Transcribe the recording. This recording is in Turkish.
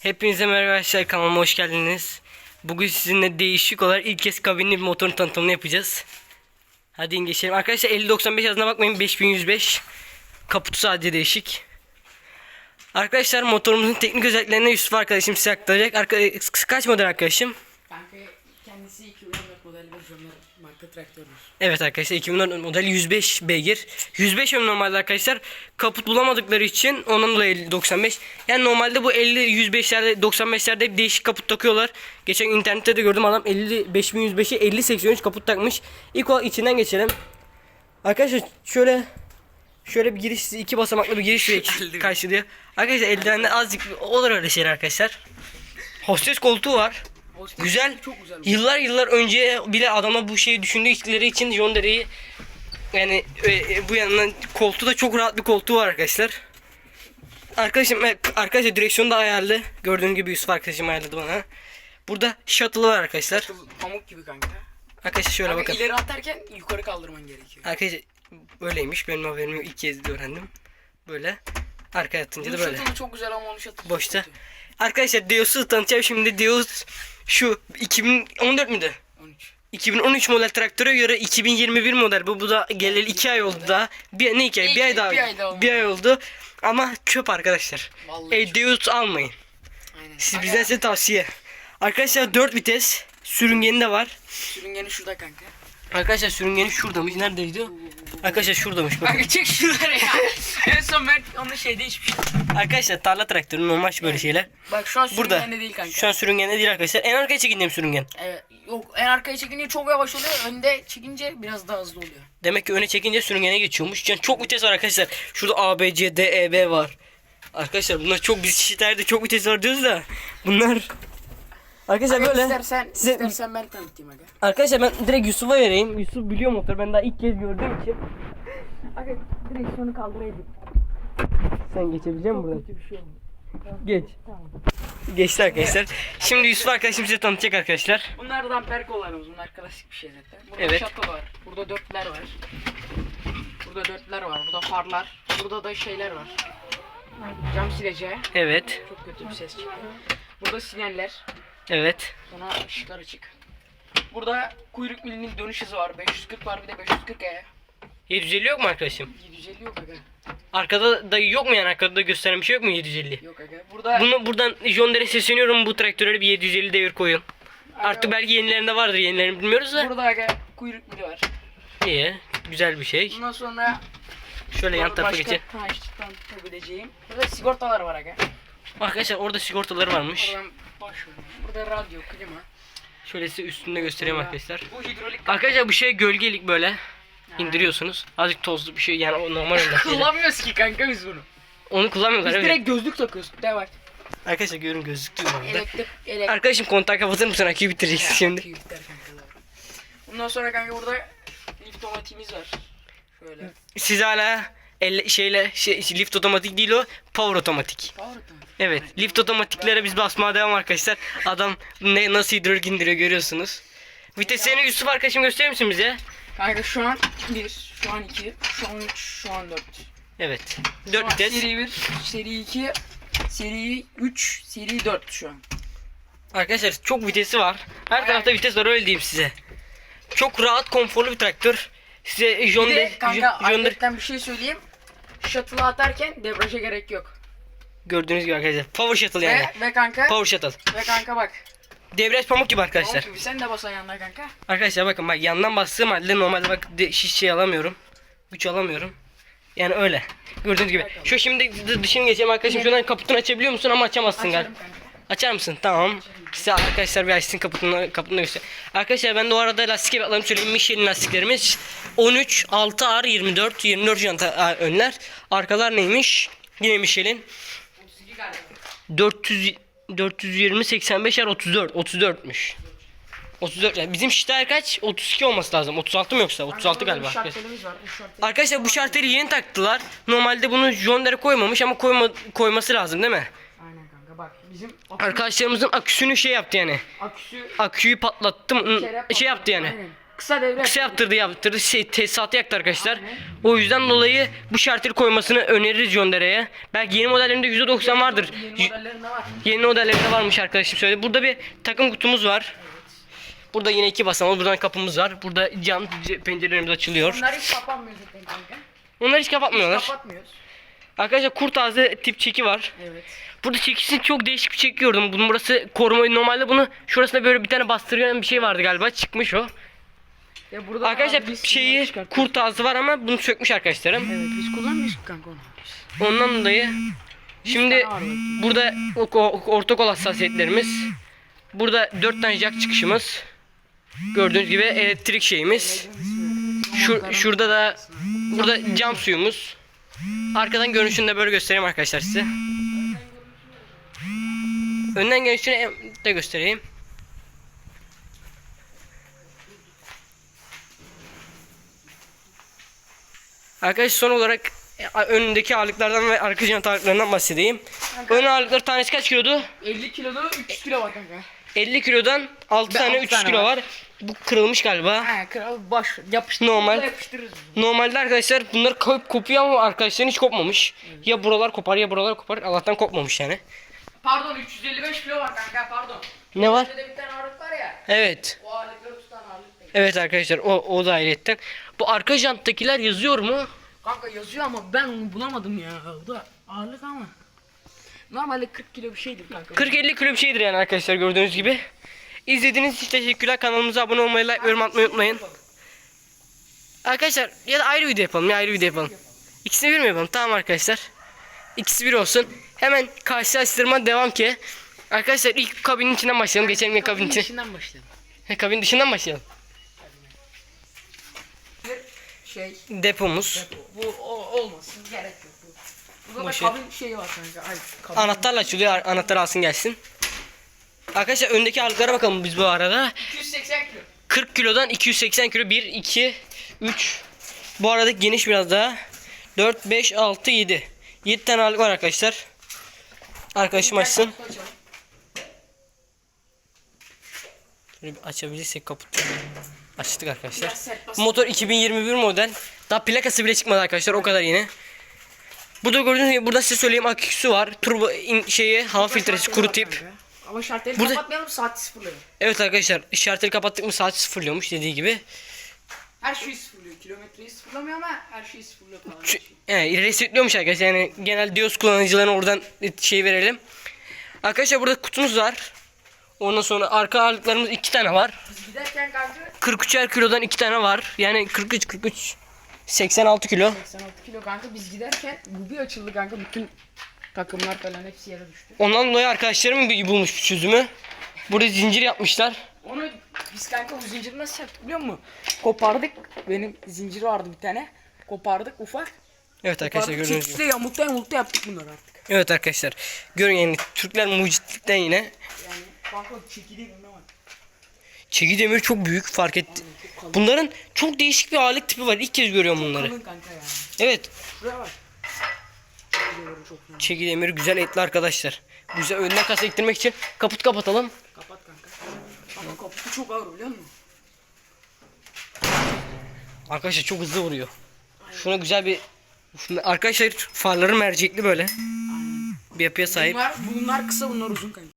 Hepinize merhaba arkadaşlar kanalıma hoş geldiniz. Bugün sizinle değişik olarak ilk kez kabinli bir motorun tanıtımını yapacağız. Hadi geçelim. Arkadaşlar 5095 yazına bakmayın 5105. Kaputu sadece değişik. Arkadaşlar motorumuzun teknik özelliklerini Yusuf arkadaşım size aktaracak. Arka, kaç model arkadaşım? Kanka kendisi 2014 model bir Jommer marka traktörmüş. Evet arkadaşlar 2014 model 105 beygir. 105 ön normalde arkadaşlar kaput bulamadıkları için onun dolayı 50 95. Yani normalde bu 50 105'lerde 95'lerde hep değişik kaput takıyorlar. Geçen internette de gördüm adam 50 5105'e 50 83 kaput takmış. İlk olarak içinden geçelim. Arkadaşlar şöyle şöyle bir giriş iki basamaklı bir giriş karşılıyor. Arkadaşlar eldivenler azıcık olur öyle şeyler arkadaşlar. Hostes koltuğu var. Güzel. Çok güzel. Yıllar yıllar önce bile adamlar bu şeyi düşündükleri için John Deere'yi yani e, e, bu yanından koltuğu da çok rahat bir koltuğu var arkadaşlar. Arkadaşım e, arkadaşlar direksiyonu da ayarlı. Gördüğünüz gibi Yusuf arkadaşım ayarladı bana. Burada shuttle'ı var arkadaşlar. Pamuk gibi kanka. Arkadaşlar şöyle Kanka bakın. ileri atarken yukarı kaldırman gerekiyor. Arkadaşlar böyleymiş. Benim haberim yok. İlk kez de öğrendim. Böyle. Arkaya atınca da böyle. şatılı çok güzel ama onun şatılı Boşta. kötü. Arkadaşlar Deus'u tanıtacağım şimdi. Deus şu 2014 müydü? 13. 2013 model traktöre göre 2021 model bu bu da geleli 2 ay oldu daha. Bir ne 2 ay? Bir İki- ay daha. bir ay daha oldu. Ay oldu. Ama çöp arkadaşlar. Vallahi E Deus almayın. Aynen. Siz bizden size tavsiye. Arkadaşlar 4 vites sürüngeni de var. Sürüngeni şurada kanka. Arkadaşlar sürüngeni şuradamış. Neredeydi? Arkadaşlar şuradaymış bakın. Kanka çek şunları ya. en son ben onu şeyde içmiştim. Arkadaşlar tarla traktörü normal böyle şeyler. Bak şu an Burada. sürüngende değil kanka. Şu an sürüngende değil arkadaşlar. En arkaya çekindiğim sürüngen. Evet, yok en arkaya çekince çok yavaş oluyor. Önde çekince biraz daha hızlı oluyor. Demek ki öne çekince sürüngene geçiyormuş. Yani çok vites var arkadaşlar. Şurada A, B, C, D, E, B var. Arkadaşlar bunlar çok biz kişilerde çok vites var diyoruz da. Bunlar Arkadaşlar böyle. istersen, size- istersen ben tanıtayım aga. Arkadaşlar ben direkt Yusuf'a vereyim. Yusuf biliyor motor. Ben daha ilk kez gördüğüm için. Aga direksiyonu kaldırayım. Sen geçebilecek misin buradan? Bir şey oldu. Geç. Geçti arkadaşlar. Şimdi Yusuf arkadaşım size tanıtacak arkadaşlar. Bunlar damper kollarımız. Bunlar klasik bir şey zaten. Burada Evet. şato var. Burada dörtler var. Burada dörtler var. Burada farlar. Burada da şeyler var. Cam sileceği. Evet. Çok kötü bir ses çıktı. Burada sinyaller. Evet. Sonra ışıklar açık. Burada kuyruk milinin dönüş hızı var. 540 var bir de 540 E. 750 yok mu arkadaşım? 750 yok aga. Arkada da yok mu yani arkada da gösteren bir şey yok mu 750? Yok aga. Burada Bunu buradan John Deere sesleniyorum bu traktöre bir 750 devir koyun. Artık belki yenilerinde vardır yenilerini bilmiyoruz da. burada aga kuyruk mili var. İyi. Güzel bir şey. Bundan sonra Şöyle yan tarafa başka geçelim. taştan tutabileceğim. Burada sigortalar var aga. Arkadaşlar orada sigortaları varmış. Oradan başlıyorum. Burada radyo, klima. Şöyle size üstünde göstereyim Burada arkadaşlar. Bu hidrolik Arkadaşlar bu şey gölgelik böyle. indiriyorsunuz. Azıcık tozlu bir şey yani o normal. Kullanmıyoruz ki kanka biz bunu. Onu kullanmıyorlar Biz evet. direkt gözlük takıyoruz. Devam. Arkadaşlar görün var burada. Elektrik, elektrik. Arkadaşım kontağı kapatır mısın? Aküyü bitireceksin şimdi. Büyükler kanka. Bundan sonra kanka burada lift otomatiğimiz var. Şöyle. Siz hala elle, şeyle şey, lift otomatik değil o power otomatik. Power otomatik. Evet lift otomatiklere biz basmaya devam arkadaşlar. Adam ne nasıl hidrolik indiriyor görüyorsunuz. Viteslerini Yusuf arkadaşım gösterir misin bize? Kanka şu an 1, şu an 2, şu an 3, şu an 4. Evet. 4 vites. Seri 1, seri 2, seri 3, seri 4 şu an. Arkadaşlar çok vitesi var. Her tarafta vites var öyle diyeyim size. Çok rahat konforlu bir traktör. Size John Bir de kanka John bir şey söyleyeyim. Shuttle'ı atarken debriyaja gerek yok. gördüğünüz gibi arkadaşlar. Power shuttle yani. Ve, ve kanka Power shuttle. ve kanka bak. Debriyaj pamuk gibi arkadaşlar. Pamuk gibi sen de bas ayağına kanka. Arkadaşlar bakın bak yandan bastığım halde normalde bak de, şiş şey alamıyorum. Güç alamıyorum. Yani öyle. Gördüğünüz gibi. Şu şimdi dı- dışını geçeyim arkadaşım. Şuradan kaputunu açabiliyor musun ama açamazsın galiba. Açarım kanka. Açar mısın? Tamam. Size arkadaşlar bir açsın kaputunu, kaputunu göster. Arkadaşlar ben de o arada lastik ebatlarımı söyleyeyim. Michelin lastiklerimiz 13, 6R, 24, 24 janta önler. Arkalar neymiş? Yine Michelin. 32 galiba. 400 420 85 er 34 34'müş. 34 yani bizim şiter kaç? 32 olması lazım. 36 mı yoksa? 36 Burada galiba. Arkadaşlar bu şarteri yeni taktılar. Normalde bunu John Deere koymamış ama koyma, koyması lazım değil mi? Aynen bak bizim akü, Arkadaşlarımızın aküsünü şey yaptı yani. aküsü Aküyü patlattım. Şey yaptı yani. Aynen. Kısa devre. kısa yaptırdı yaptırdı şey tesisatı yaktı arkadaşlar. O yüzden dolayı bu şarteli koymasını öneririz Yondere'ye. Belki yeni modellerinde %90 vardır. Yeni modellerinde var. Yeni modellerinde varmış arkadaşım söyledi. Burada bir takım kutumuz var. Burada yine iki basamak. Buradan kapımız var. Burada cam pencerelerimiz açılıyor. Bunlar hiç kapanmıyor zaten kanka. Onları hiç kapatmıyorlar. Kapatmıyoruz. Arkadaşlar kurt ağzı tip çeki var. Evet. Burada çekisi çok değişik bir çeki gördüm. Bunun burası koruma normalde bunu şurasında böyle bir tane bastırgan bir şey vardı galiba. Çıkmış o. Ya burada Arkadaşlar biz şeyi kurt ağzı var ama bunu sökmüş arkadaşlarım. Evet biz kullanmıyoruz ki kanka onu. Ondan dolayı şimdi burada orta kol hassasiyetlerimiz. Burada dört tane jack çıkışımız. Gördüğünüz gibi elektrik şeyimiz. Şu, şurada da burada cam suyumuz. Arkadan görünüşünü de böyle göstereyim arkadaşlar size. Önden görünüşünü de göstereyim. Arkadaşlar son olarak e, önündeki ağırlıklardan ve arka jant ağırlıklarından bahsedeyim. Ön ağırlıkları tanesi kaç kilodu? 50 kiloda 300 kilo var kanka. 50 kilodan 6 Ve tane altı 300 tane kilo var. var. Bu kırılmış galiba. Ha kral baş yapıştır. Normal. Yapıştırırız. Normalde arkadaşlar bunlar kopup kopuyor ama arkadaşların hiç kopmamış. Ya buralar kopar ya buralar kopar. Allah'tan kopmamış yani. Pardon 355 kilo var kanka pardon. Ne var? Bir tane ağırlık var ya. Evet. O ağırlıkları tutan ağırlık değil. Evet arkadaşlar o, o da ayrıyetten. Bu arka janttakiler yazıyor mu? Kanka yazıyor ama ben onu bulamadım ya. Bu da ağırlık ama. Normalde 40 kilo bir şeydir kanka. 40-50 kilo bir şeydir yani arkadaşlar gördüğünüz gibi. İzlediğiniz için teşekkürler. Kanalımıza abone olmayı, like, yorum atmayı unutmayın. Arkadaşlar ya da ayrı video yapalım ya ayrı video yapalım. İkisini bir mi yapalım? Tamam arkadaşlar. İkisi bir olsun. Hemen karşılaştırma devam ki. Arkadaşlar ilk kabinin içinden başlayalım. Geçelim ilk kabinin için. içinden başlayalım. He, kabin dışından başlayalım. Şey Depomuz. bu o, olmasın gerek yok bu. Burada Boş da ver. kabin şeyi var kanka. Ay, kabin. Anahtarla açılıyor. Anahtarı alsın gelsin. Arkadaşlar öndeki ağırlıklara bakalım biz bu arada. 280 kilo. 40 kilodan 280 kilo. 1 2 3 bu arada geniş biraz daha. 4 5 6 7 7 tane ağırlık var arkadaşlar. Arkadaşım açsın. Şöyle bir açabilirsek kaputu açtık arkadaşlar. Bu motor 2021 model. Daha plakası bile çıkmadı arkadaşlar o kadar yeni Burada gördüğünüz gibi burada size söyleyeyim aküsü var. Turbo in, şeyi hava filtresi kuru tip. Ama şarteli Burada- kapatmayalım saati sıfırlayalım. Evet arkadaşlar işaretleri kapattık mı saat sıfırlıyormuş dediği gibi Her şeyi sıfırlıyor. Kilometreyi sıfırlamıyor ama her şeyi sıfırlıyor falan. Yani resetliyormuş arkadaşlar. Yani genel Dios kullanıcılarına oradan şey verelim. Arkadaşlar burada kutumuz var. Ondan sonra arka ağırlıklarımız iki tane var. Biz giderken kanka 43'er kilodan iki tane var. Yani 43 43 86 kilo. 86 kilo kanka biz giderken bu bir açıldı kanka bütün takımlar falan hepsi yere düştü. Ondan dolayı arkadaşlarım bir bulmuş bir çözümü. Burada zincir yapmışlar. Onu biz kanka o zinciri nasıl yaptık biliyor musun? Kopardık. Benim zinciri vardı bir tane. Kopardık ufak. Evet arkadaşlar Kopardık gördüğünüz gibi. çekikle yamukta yamukta yaptık bunları artık. Evet arkadaşlar. Görün yani Türkler mucitlikten yine. Yani kanka çekili bunlar var. Çeki demir çok büyük fark etti. Bunların çok değişik bir ağırlık tipi var. İlk kez görüyorum bunları. Kalın kanka ya. Evet. Şuraya bak. Çekiliyorum çok fena. Çeki demir güzel etli arkadaşlar. Güzel önden kasa ektirmek için kaput kapatalım. Kapat kanka. Ama kaputu çok ağır biliyor musun? Arkadaşlar çok hızlı vuruyor. Şuna güzel bir arkadaşlar farları mercekli böyle. Bir yapıya sahip. Bunlar, bunlar kısa bunlar uzun kanka.